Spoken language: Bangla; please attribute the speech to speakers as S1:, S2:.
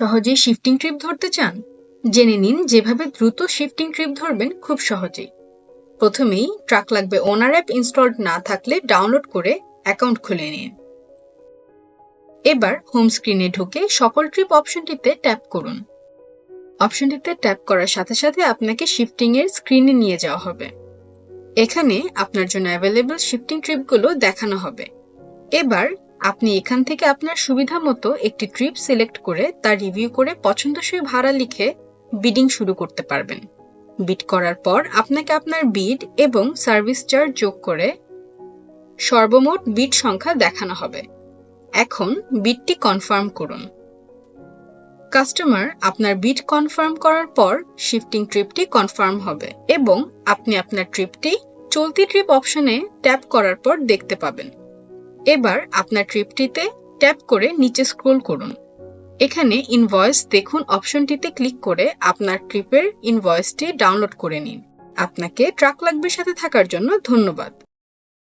S1: সহজেই শিফটিং ট্রিপ ধরতে চান? জেনে নিন, যেভাবে দ্রুত শিফটিং ট্রিপ ধরবেন খুব সহজেই। প্রথমেই ট্রাক লাগবে ওনার অ্যাপ ইনস্টলড না থাকলে ডাউনলোড করে অ্যাকাউন্ট খুলে নিন। এবার হোম স্ক্রিনে ঢুকে সকল ট্রিপ অপশনটিতে ট্যাপ করুন। অপশনটিতে ট্যাপ করার সাথে সাথে আপনাকে শিফটিং এর স্ক্রিনে নিয়ে যাওয়া হবে। এখানে আপনার জন্য অ্যাভেলেবল শিফটিং ট্রিপগুলো দেখানো হবে। এবার আপনি এখান থেকে আপনার সুবিধা মতো একটি ট্রিপ সিলেক্ট করে তার রিভিউ করে পছন্দসই ভাড়া লিখে বিডিং শুরু করতে পারবেন। বিড করার পর আপনাকে আপনার বিড এবং সার্ভিস চার্জ যোগ করে সর্বমোট বিড সংখ্যা দেখানো হবে। এখন বিডটি কনফার্ম করুন। কাস্টমার আপনার বিড কনফার্ম করার পর শিফটিং ট্রিপটি কনফার্ম হবে এবং আপনি আপনার ট্রিপটি চলতি ট্রিপ অপশনে ট্যাপ করার পর দেখতে পাবেন। এবার আপনার ট্রিপটিতে ট্যাপ করে নিচে স্ক্রোল করুন। এখানে ইনভয়েস দেখুন অপশনটিতে ক্লিক করে আপনার ট্রিপের ইনভয়েসটি ডাউনলোড করে নিন। আপনাকে ট্রাক লাগবে সাথে থাকার জন্য ধন্যবাদ।